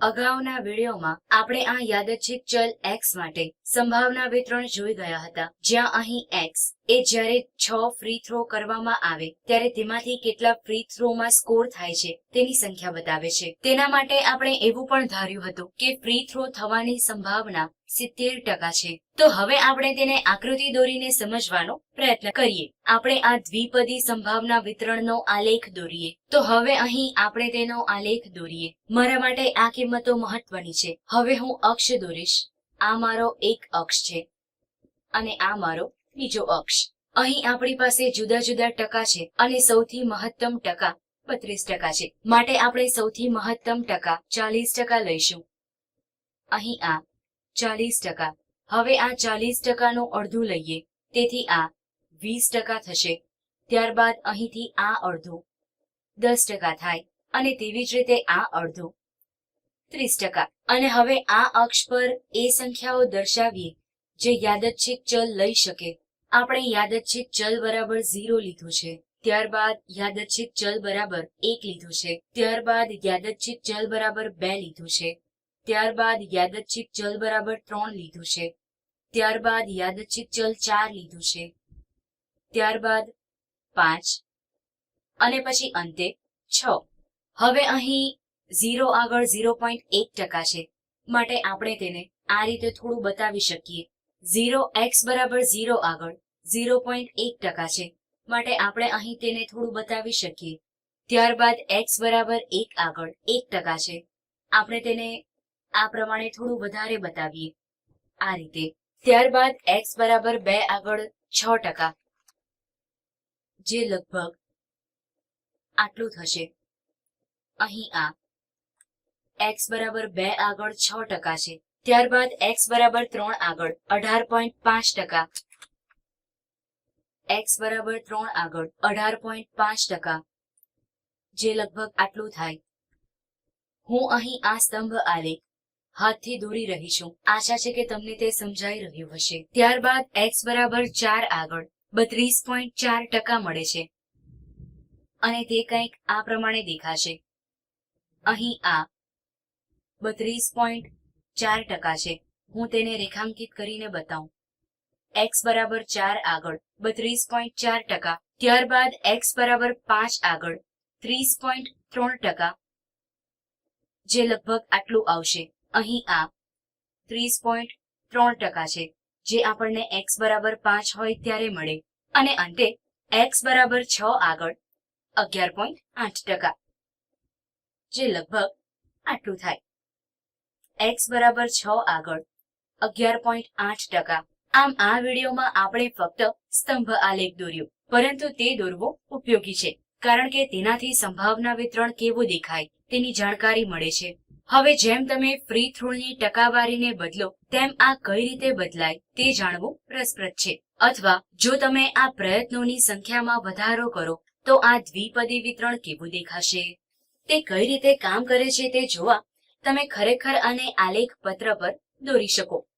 અગાઉના વિડીયોમાં આપણે આ યાદચ્છિક ચલ એક્સ માટે સંભાવના વિતરણ જોઈ ગયા હતા. જ્યાં અહીં x એ જ્યારે છ ફ્રી થ્રો કરવામાં આવે, ત્યારે તેમાંથી કેટલા ફ્રી થ્રોમાં સ્કોર થાય છે, તેની સંખ્યા બતાવે છે. તેના માટે આપણે એવું પણ ધાર્યું હતું કે ફ્રી થ્રો થવાની સંભાવના સિત્તેર ટકા છે. તો હવે આપણે તેને આકૃતિ દોરીને સમજવાનો પ્રયત્ન કરીએ. આપણે આ દ્વિપદી સંભાવના વિતરણનો આલેખ દોરીએ. તો હવે અહીં આપણે તેનો આલેખ દોરીએ. મારા માટે આ કિંમતો મહત્વની છે. હવે હું અક્ષ દોરીશ. આ મારો એક અક્ષ છે. અને આ મારો બીજો અક્ષ. અહીં આપણી પાસે જુદા જુદા ટકા છે અને સૌથી મહત્તમ ટકા બત્રીસ ટકા છે. માટે આપણે સૌથી મહત્તમ ટકા ચાલીસ ટકા લઈશું. અહીં આ ચાલીસ ટકા. હવે આ ચાલીસ ટકાનું અડધું લઈએ. તેથી આ વીસ ટકા થશે. ત્યારબાદ અહીંથી આ અડધું દસ ટકા થાય અને તેવી જ રીતે આ અડધું ત્રીસ ટકા. અને હવે આ અક્ષ પર એ સંખ્યાઓ દર્શાવીએ જે યાદચ્છિક ચલ લઈ શકે. આપણે યાદચ્છિક ચલ બરાબર ઝીરો લીધું છે, ત્યારબાદ યાદચ્છિક ચલ બરાબર એક લીધું છે, ત્યારબાદ યાદચ્છિક ચલ બરાબર બે લીધું છે, ત્યારબાદ યાદચ્છિક ચલ બરાબર ત્રણ લીધું છે, ત્યારબાદ યાદચ્છિક ચલ ચાર લીધું છે, ત્યારબાદ પાંચ, અને પછી અંતે છ. હવે અહીં ઝીરો આગળ ઝીરો પોઈન્ટ એક ટકા છે, માટે આપણે તેને આ રીતે થોડું બતાવી શકીએ. ઝીરો એક્સ બરાબર ઝીરો આગળ ઝીરો પોઈન્ટ એક ટકા છે. માટે આપણે અહીં તેને થોડું બતાવી શકીએ. ત્યારબાદ એક્સ બરાબર એક આગળ એક ટકા છે. આપણે તેને આ પ્રમાણે થોડું વધારે બતાવીએ. આ રીતે. ત્યારબાદ એક્સ બરાબર બે આગળ છ ટકા. જે લગભગ આટલું થશે. અહીં આ. એક્સ બરાબર બે આગળ છ ટકા છે. ત્યારબાદ એક્સ બરાબર ત્રણ આગળ અઢાર પોઈન્ટ પાંચ ટકા. એક્સ બરાબર ત્રણ આગળ અઢાર પોઈન્ટ પાંચ ટકા. જે લગભગ આટલું થાય. હું અહીં આ સ્તંભ આલેખ હાથથી દોરી રહી છું. આશા છે કે તમને તે સમજાઈ રહ્યું હશે. ત્યારબાદ એક્સ બરાબર ચાર આગળ બત્રીસ પોઈન્ટ ચાર ટકા મળે છે. અને તે કંઈક આ પ્રમાણે દેખાશે. અહીં આ બત્રીસ પોઈન્ટ ચાર ટકા છે. હું તેને રેખાંકિત કરીને બતાવું. એક્સ બરાબર ચાર આગળ, બત્રીસ પોઈન્ટ ચાર ટકા. ત્યારબાદ એક્સ બરાબર પાંચ આગળ, ત્રીસ પોઈન્ટ ત્રણ ટકા. જે લગભગ આટલું આવશે. અહીં આ ત્રીસ પોઈન્ટ ત્રણ ટકા છે. જે આપણને એક્સ બરાબર પાંચ હોય ત્યારે મળે. અને અંતે એક્સ બરાબર છ આગળ, અગિયાર પોઈન્ટ આઠ ટકા. જે લગભગ આટલું થાય. એક્સ બરાબર છ આગળ. અગિયાર પોઈન્ટ આઠ ટકા. આમ આ વિડીયોમાં આપણે ફક્ત સ્તંભ આલેખ દોર્યો, પરંતુ તે દોરવો ઉપયોગી છે, કારણ કે તેનાથી સંભાવના વિતરણ કેવું દેખાય તેની જાણકારી મળે છે. હવે જેમ તમે ફ્રી થ્રોની ટકાવારીને બદલો, તેમ આ કઈ રીતે બદલાય તે જાણવું રસપ્રદ છે. અથવા જો તમે આ પ્રયત્નોની સંખ્યામાં વધારો કરો, તો આ દ્વિપદી વિતરણ કેવું દેખાશે? તે કઈ રીતે કામ કરે છે તે જોવા તમે ખરેખર આને આલેખ પત્ર પર દોરી શકો.